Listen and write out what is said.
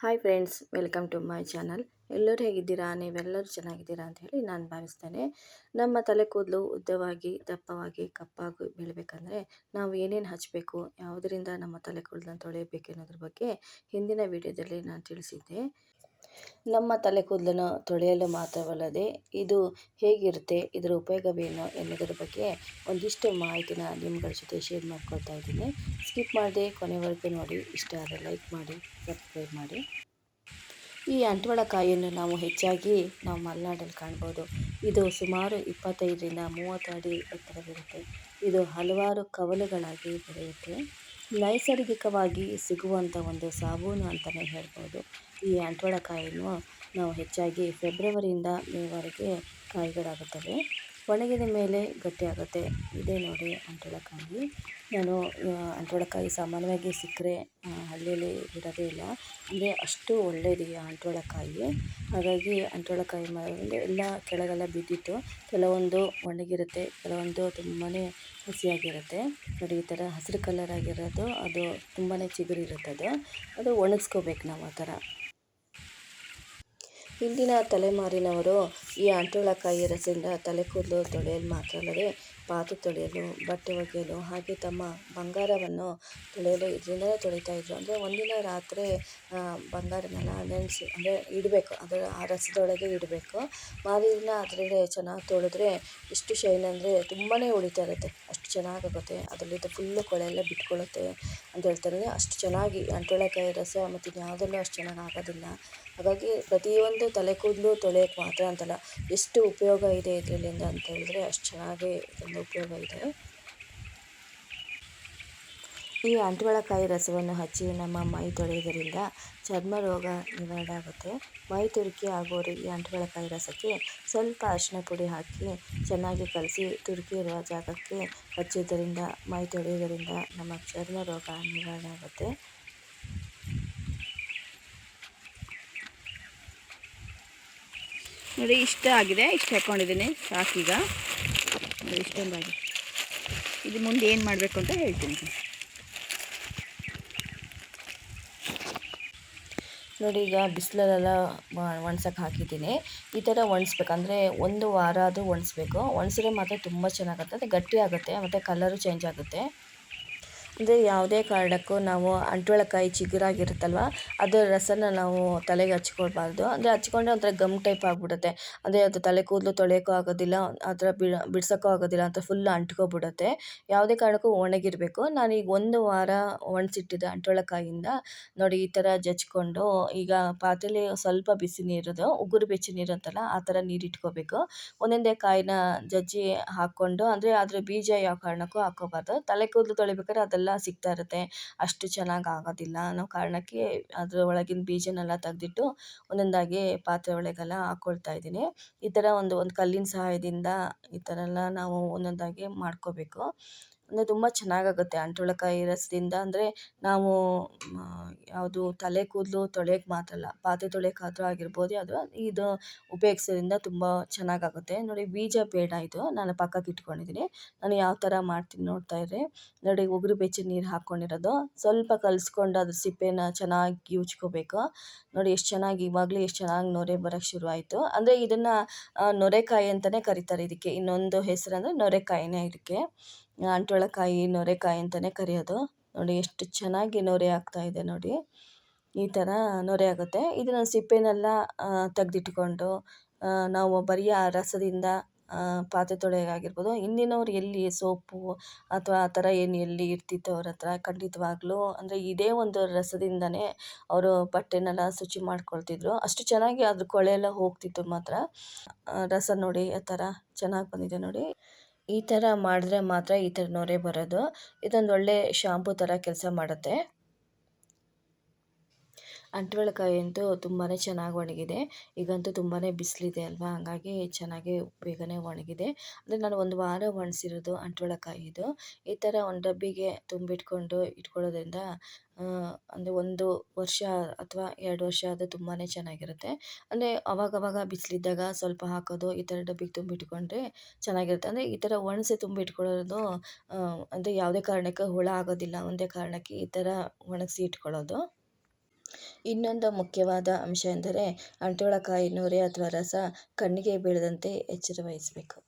Hi friends welcome to my channel ಎಲ್ಲರೂ ಹೇಗಿದ್ದೀರಾ? ನೀವೆಲ್ಲರೂ ಚೆನ್ನಾಗಿದ್ದೀರಾ ಅಂತ ಹೇಳಿ ನಾನು ಭಾವಿಸ್ತೇನೆ. ನಮ್ಮ ತಲೆ ಕೂದಲು ಉದ್ದವಾಗಿ, ದಪ್ಪವಾಗಿ, ಕಪ್ಪಾಗಿ ಬೆಳಬೇಕಂದ್ರೆ ನಾವು ಏನೇನು ಹಚ್ಚಬೇಕು ಯಾವುದರಿಂದ ನಮ್ಮ ತಲೆ ಕೂದಲನ್ನು ತೊಳೆಯಬೇಕು ಅನ್ನೋದ್ರ ಬಗ್ಗೆ ಹಿಂದಿನ ವಿಡಿಯೋದಲ್ಲಿ ನಾನು ತಿಳಿಸಿದ್ದೆ. ನಮ್ಮ ತಲೆ ಕೂದಲನ್ನು ತೊಳೆಯಲು ಮಾತ್ರವಲ್ಲದೆ ಇದು ಹೇಗಿರುತ್ತೆ, ಇದರ ಉಪಯೋಗವೇನು ಎನ್ನುವುದರ ಬಗ್ಗೆ ಒಂದಿಷ್ಟು ಮಾಹಿತಿನ ನಿಮ್ಗಳ ಜೊತೆ ಶೇರ್ ಮಾಡ್ಕೊಳ್ತಾ ಇದ್ದೀನಿ. ಸ್ಕಿಪ್ ಮಾಡದೆ ಕೊನೆವರೆಗೂ ನೋಡಿ, ಇಷ್ಟ ಆದರೆ ಲೈಕ್ ಮಾಡಿ ಸಬ್ಸ್ಕ್ರೈಬ್ ಮಾಡಿ. ಈ ಅಂಟ್ವಳಕಾಯಿಯನ್ನು ನಾವು ಹೆಚ್ಚಾಗಿ ನಾವು ಮಲೆನಾಡಲ್ಲಿ ಕಾಣ್ಬೋದು. ಇದು ಸುಮಾರು ಇಪ್ಪತ್ತೈದರಿಂದ ಮೂವತ್ತು ಅಡಿ ಎತ್ತರವಿರುತ್ತೆ. ಇದು ಹಲವಾರು ಕವಲುಗಳಾಗಿ ಬೆಳೆಯುತ್ತೆ. ನೈಸರ್ಗಿಕವಾಗಿ ಸಿಗುವಂಥ ಒಂದು ಸಾಬೂನು ಅಂತಲೇ ಹೇಳ್ಬೋದು. ಈ ಅಂಟ್ವಾಳಕಾಯನ್ನು ನಾವು ಹೆಚ್ಚಾಗಿ ಫೆಬ್ರವರಿಯಿಂದ ಮೇವರೆಗೆ ಕಾಯಿಗಳಾಗುತ್ತವೆ. ಒಣಗಿದ ಮೇಲೆ ಗಟ್ಟಿಯಾಗುತ್ತೆ ಇದೆ ನೋಡಿ ಅಂಟೊಳಕಾಯಿ ನಾನು ಅಂಟೊಳಕಾಯಿ ಸಾಮಾನ್ಯವಾಗಿ ಸಿಕ್ಕರೆ ಹಳ್ಳಿಯಲ್ಲಿ ಇರೋದೇ ಇಲ್ಲ. ಅಂದರೆ ಅಷ್ಟು ಒಳ್ಳೆಯದು ಈ ಹಾಗಾಗಿ ಅಂಟೊಳಕಾಯಿ ಮರದಲ್ಲಿ ಎಲ್ಲ ಕೆಳಗೆಲ್ಲ ಬಿದ್ದಿತ್ತು. ಕೆಲವೊಂದು ಒಣಗಿರುತ್ತೆ, ಕೆಲವೊಂದು ತುಂಬಾ ಹಸಿಯಾಗಿರುತ್ತೆ. ನೋಡಿ, ಈ ಥರ ಹಸಿರು ಕಲರ್ ಆಗಿರೋದು, ಅದು ತುಂಬಾ ಚಿಗುರಿರುತ್ತೆ ಅದು ಅದು ಒಣಗಿಸ್ಕೋಬೇಕು ನಾವು ಆ ಥರ. ಹಿಂದಿನ ತಲೆಮಾರಿನವರು ಈ ಅಂಟುಳಕಾಯಿ ರಸದಿಂದ ತಲೆ ಕೂದಲು ತೊಳೆಯಲು ಮಾತ್ರ ಅಲ್ಲದೆ ಪಾತ್ರೆ ತೊಳೆಯಲು, ಬಟ್ಟೆ ಒಗೆಯಲು ಹಾಗೆ ತಮ್ಮ ಬಂಗಾರವನ್ನು ತೊಳೆಯಲು ಇದರಿಂದಲೇ ತೊಳಿತಾ ಇದ್ದರು ಅಂದರೆ ಒಂದಿನ ರಾತ್ರಿ ಬಂಗಾರನೆಲ್ಲ ನೆನೆಸಿ, ಅಂದರೆ ಇಡಬೇಕು, ಅದರ ಆ ರಸದೊಳಗೆ ಇಡಬೇಕು. ಮಾರನೇ ಅದರಲ್ಲಿ ಚೆನ್ನಾಗಿ ತೊಳೆದ್ರೆ ಎಷ್ಟು ಶೈನ್ ಅಂದರೆ ತುಂಬಾ ಉಳಿತಾ ಇರುತ್ತೆ. ಚೆನ್ನಾಗಾಗುತ್ತೆ, ಅದರಲ್ಲಿದ್ದ ಫುಲ್ಲು ಕೊಳೆ ಎಲ್ಲ ಬಿಟ್ಕೊಳ್ಳುತ್ತೆ ಅಂತ ಹೇಳ್ತಾರೆ. ಅಷ್ಟು ಚೆನ್ನಾಗಿ ಅಂಟೋಳಕಾಯಿ ರಸ ಮತ್ತು ಇನ್ಯಾವುದರಲ್ಲೂ ಅಷ್ಟು ಚೆನ್ನಾಗಿ ಆಗೋದಿಲ್ಲ. ಹಾಗಾಗಿ ಪ್ರತಿಯೊಂದು ತಲೆ ಕೂದಲು ತೊಳೆಯೋಕ್ಕೆ ಮಾತ್ರ ಅಂತಲ್ಲ, ಎಷ್ಟು ಉಪಯೋಗ ಇದೆ ಇದರಲ್ಲಿಂದ ಅಂತ ಹೇಳಿದ್ರೆ ಅಷ್ಟು ಚೆನ್ನಾಗಿ ಇದರಿಂದ ಉಪಯೋಗ ಇದೆ. ಈ ಅಂಟ್ವಳಕಾಯಿ ರಸವನ್ನು ಹಚ್ಚಿ ನಮ್ಮ ಮೈ ತೊಳೆಯುವುದರಿಂದ ಚರ್ಮ ರೋಗ ನಿವಾರಣೆ ಆಗುತ್ತೆ ಮೈ ತುರಿಕೆ ಆಗೋರು ಈ ಅಂಟುಗಳಕಾಯಿ ರಸಕ್ಕೆ ಸ್ವಲ್ಪ ಅರಿಶಿನ ಪುಡಿ ಹಾಕಿ ಚೆನ್ನಾಗಿ ಕಲಸಿ ತುರಿಕೆ ಇರುವ ಜಾಗಕ್ಕೆ ಹಚ್ಚೋದರಿಂದ ಮೈ ತೊಳೆಯೋದರಿಂದ ನಮ್ಮ ಚರ್ಮ ರೋಗ ನಿವಾರಣೆ ಆಗುತ್ತೆ ನೋಡಿ, ಇಷ್ಟ ಆಗಿದೆ. ಇಷ್ಟು ಹಾಕ್ಕೊಂಡಿದ್ದೀನಿ ಸಾಕೀಗ. ಇಷ್ಟೊಂದಾಗಿ ಇದು ಮುಂದೆ ಏನು ಮಾಡಬೇಕು ಅಂತ ಹೇಳ್ತೀನಿ. ನೋಡಿ, ಈಗ ಬಿಸಿಲಲ್ಲೆಲ್ಲ ಒಣ್ಸೋಕೆ ಹಾಕಿದ್ದೀನಿ. ಈ ಥರ ಒಣಸ್ಬೇಕು. ಅಂದರೆ ಒಂದು ವಾರ ಅದು ಒಣಸ್ಬೇಕು. ಒಣಸಿದ್ರೆ ಮಾತ್ರ ತುಂಬ ಚೆನ್ನಾಗುತ್ತೆ. ಗಟ್ಟಿ ಆಗುತ್ತೆ, ಮತ್ತು ಕಲರು ಚೇಂಜ್ ಆಗುತ್ತೆ. ಅಂದರೆ ಯಾವುದೇ ಕಾರಣಕ್ಕೂ ನಾವು ಅಂಟ್ವಳಕಾಯಿ ಚಿಗುರಾಗಿರುತ್ತಲ್ವ? ಅದರ ರಸನ ನಾವು ತಲೆಗೆ ಹಚ್ಕೊಳ್ಬಾರ್ದು. ಅಂದರೆ ಹಚ್ಕೊಂಡ್ರೆ ಒಂಥರ ಗಮ್ ಟೈಪ್ ಆಗಿಬಿಡುತ್ತೆ. ಅಂದರೆ ಅದು ತಲೆ ಕೂದಲು ತೊಳೆಯೋಕ್ಕೂ ಆಗೋದಿಲ್ಲ ಆ ಥರ ಬಿಡ್ಸೋಕ್ಕೂ ಆಗೋದಿಲ್ಲ ಅಂತ ಫುಲ್ ಅಂಟ್ಕೊಬಿಡುತ್ತೆ. ಯಾವುದೇ ಕಾರಣಕ್ಕೂ ಒಣಗಿರಬೇಕು. ಈಗ ಒಂದು ವಾರ ಒಣಸಿಟ್ಟಿದ್ದೆ ಅಂಟ್ವಳಕಾಯಿಂದ. ನೋಡಿ, ಈ ಥರ ಜಜ್ಕೊಂಡು, ಈಗ ಪಾತ್ರೆಲಿ ಸ್ವಲ್ಪ ಬಿಸಿ ನೀರದು, ಉಗುರು ಬೆಚ್ಚಿ ನೀರು ಅಂತಲ್ಲ, ಆ ಥರ ನೀರು ಇಟ್ಕೋಬೇಕು. ಒಂದೊಂದೇ ಕಾಯಿನ ಜಜ್ಜಿ ಹಾಕ್ಕೊಂಡು, ಅಂದರೆ ಅದರ ಬೀಜ ಯಾವ ಕಾರಣಕ್ಕೂ ಹಾಕೋಬಾರ್ದು ತಲೆ ಕೂದಲು ತೊಳಿಬೇಕಾದ್ರೆ ಅದೆಲ್ಲ ಸಿಗ್ತಾ ಇರುತ್ತೆ. ಅಷ್ಟು ಚೆನ್ನಾಗಿ ಆಗೋದಿಲ್ಲ. ಅನ್ನೋ ಕಾರಣಕ್ಕೆ ಅದರ ಒಳಗಿನ ಬೀಜನೆಲ್ಲ ತೆಗೆದಿಟ್ಟು ಒಂದೊಂದಾಗಿ ಪಾತ್ರೆ ಒಳಗೆಲ್ಲ ಹಾಕ್ಕೊಳ್ತಾ ಇದ್ದೀನಿ. ಈ ಥರ ಒಂದು ಒಂದು ಕಲ್ಲಿನ ಸಹಾಯದಿಂದ ಈ ಥರ ಎಲ್ಲ ನಾವು ಒಂದೊಂದಾಗಿ ಮಾಡ್ಕೋಬೇಕು. ಅಂದರೆ ತುಂಬ ಚೆನ್ನಾಗಾಗುತ್ತೆ ಅಂಟೊಳಕಾಯಿ ರಸದಿಂದ. ಅಂದರೆ ನಾವು ಯಾವುದು ತಲೆ ಕೂದಲು ತೊಳೆಯೋಕ್ಕೆ ಮಾತ್ರ ಅಲ್ಲ ಪಾತ್ರೆ ತೊಳೆಯೋಕ್ಕಾದ್ರೂ ಆಗಿರ್ಬೋದು, ಅದು ಇದು ಉಪಯೋಗಿಸೋದ್ರಿಂದ ತುಂಬ ಚೆನ್ನಾಗಾಗುತ್ತೆ. ನೋಡಿ, ಬೀಜ ಬೇಡ ಇದು ನಾನು ಪಕ್ಕಕ್ಕೆ ಇಟ್ಕೊಂಡಿದ್ದೀನಿ. ನಾನು ಯಾವ ಥರ ಮಾಡ್ತೀನಿ ನೋಡ್ತಾ ಇದ್ರೆ ನೋಡಿ, ಉಗುರು ಬೆಚ್ಚಿ ನೀರು ಹಾಕ್ಕೊಂಡಿರೋದು ಸ್ವಲ್ಪ ಕಲಿಸ್ಕೊಂಡು ಅದ್ರ ಸಿಪ್ಪೆನ ಚೆನ್ನಾಗಿ ಉಜ್ಕೋಬೇಕು. ನೋಡಿ, ಎಷ್ಟು ಚೆನ್ನಾಗಿ, ಇವಾಗಲೇ ಎಷ್ಟು ಚೆನ್ನಾಗಿ ನೊರೆ ಬರೋಕ್ಕೆ ಶುರುವಾಯಿತು ಅಂದರೆ ಇದನ್ನು ನೊರೆಕಾಯಿ ಅಂತಲೇ ಕರೀತಾರೆ ಇದಕ್ಕೆ. ಇನ್ನೊಂದು ಹೆಸರು ಅಂದರೆ ನೊರೆಕಾಯಿನೇ ಇದಕ್ಕೆ. ಅಂಟ್ವಾಳಕಾಯಿ ನೊರೆಕಾಯಿ ಅಂತಲೇ ಕರೆಯೋದು. ನೋಡಿ ಎಷ್ಟು ಚೆನ್ನಾಗಿ ನೊರೆ ಆಗ್ತಾ ಇದೆ ನೋಡಿ. ಈ ಥರ ನೊರೆ ಆಗುತ್ತೆ. ಇದನ್ನು ಸಿಪ್ಪೆನೆಲ್ಲ ತೆಗೆದಿಟ್ಕೊಂಡು ನಾವು ಬರೀ ಆ ರಸದಿಂದ ಪಾತ್ರೆ ತೊಳೆಯೋಕ್ಕಾಗಿರ್ಬೋದು ಹಿಂದಿನವ್ರು ಎಲ್ಲಿ ಸೋಪು ಅಥವಾ ಆ ಥರ ಏನು ಎಲ್ಲಿ ಇರ್ತಿತ್ತು ಅವ್ರ ಹತ್ರ ಖಂಡಿತವಾಗ್ಲೂ. ಅಂದರೆ ಇದೇ ಒಂದು ರಸದಿಂದನೇ ಅವರು ಬಟ್ಟೆನೆಲ್ಲ ಶುಚಿ ಮಾಡ್ಕೊಳ್ತಿದ್ರು. ಅಷ್ಟು ಚೆನ್ನಾಗಿ ಅದ್ರ ಕೊಳೆ ಎಲ್ಲ ಹೋಗ್ತಿತ್ತು ಮಾತ್ರ. ರಸ ನೋಡಿ, ಆ ಥರ ಚೆನ್ನಾಗಿ ಬಂದಿದೆ ನೋಡಿ. ಈ ಥರ ಮಾಡಿದ್ರೆ ಮಾತ್ರ ಈ ಥರ ನೊರೆ ಬರೋದು. ಇದೊಂದು ಒಳ್ಳೆ ಶಾಂಪು ಥರ ಕೆಲಸ ಮಾಡುತ್ತೆ. ಅಂಟ್ವಾಳಕಾಯಿ ಅಂತೂ ತುಂಬಾ ಚೆನ್ನಾಗಿ ಒಣಗಿದೆ. ಈಗಂತೂ ತುಂಬಾ ಬಿಸಿಲಿದೆ ಅಲ್ವಾ? ಹಂಗಾಗಿ ಚೆನ್ನಾಗಿ ಬೇಗನೆ ಒಣಗಿದೆ. ಅಂದರೆ ನಾನು ಒಂದು ವಾರ ಒಣಸಿರೋದು ಇದು. ಈ ಥರ ಒಂದು ಡಬ್ಬಿಗೆ ತುಂಬಿಟ್ಕೊಂಡು ಇಟ್ಕೊಳ್ಳೋದ್ರಿಂದ ಅಂದರೆ ಒಂದು ವರ್ಷ ಅಥವಾ ಎರಡು ವರ್ಷ ಅದು ತುಂಬಾ ಚೆನ್ನಾಗಿರುತ್ತೆ. ಅಂದರೆ ಅವಾಗವಾಗ ಬಿಸಿಲಿದ್ದಾಗ ಸ್ವಲ್ಪ ಹಾಕೋದು, ಈ ಥರ ಡಬ್ಬಿಗೆ ತುಂಬಿಟ್ಕೊಂಡ್ರೆ ಚೆನ್ನಾಗಿರುತ್ತೆ. ಅಂದರೆ ಈ ಥರ ಒಣಸಿ ತುಂಬಿಟ್ಕೊಳ್ಳೋದು ಅಂದರೆ ಯಾವುದೇ ಕಾರಣಕ್ಕೆ ಹುಳ ಆಗೋದಿಲ್ಲ. ಒಂದೇ ಕಾರಣಕ್ಕೆ ಈ ಥರ ಒಣಗಿಸಿ ಇಟ್ಕೊಳ್ಳೋದು. ಇನ್ನೊಂದು ಮುಖ್ಯವಾದ ಅಂಶ ಎಂದರೆ ಅಂಟೊಳಕಾಯಿ ನೊರೆ ಅಥವಾ ರಸ ಕಣ್ಣಿಗೆ ಬೀಳದಂತೆ ಎಚ್ಚರ ವಹಿಸಬೇಕು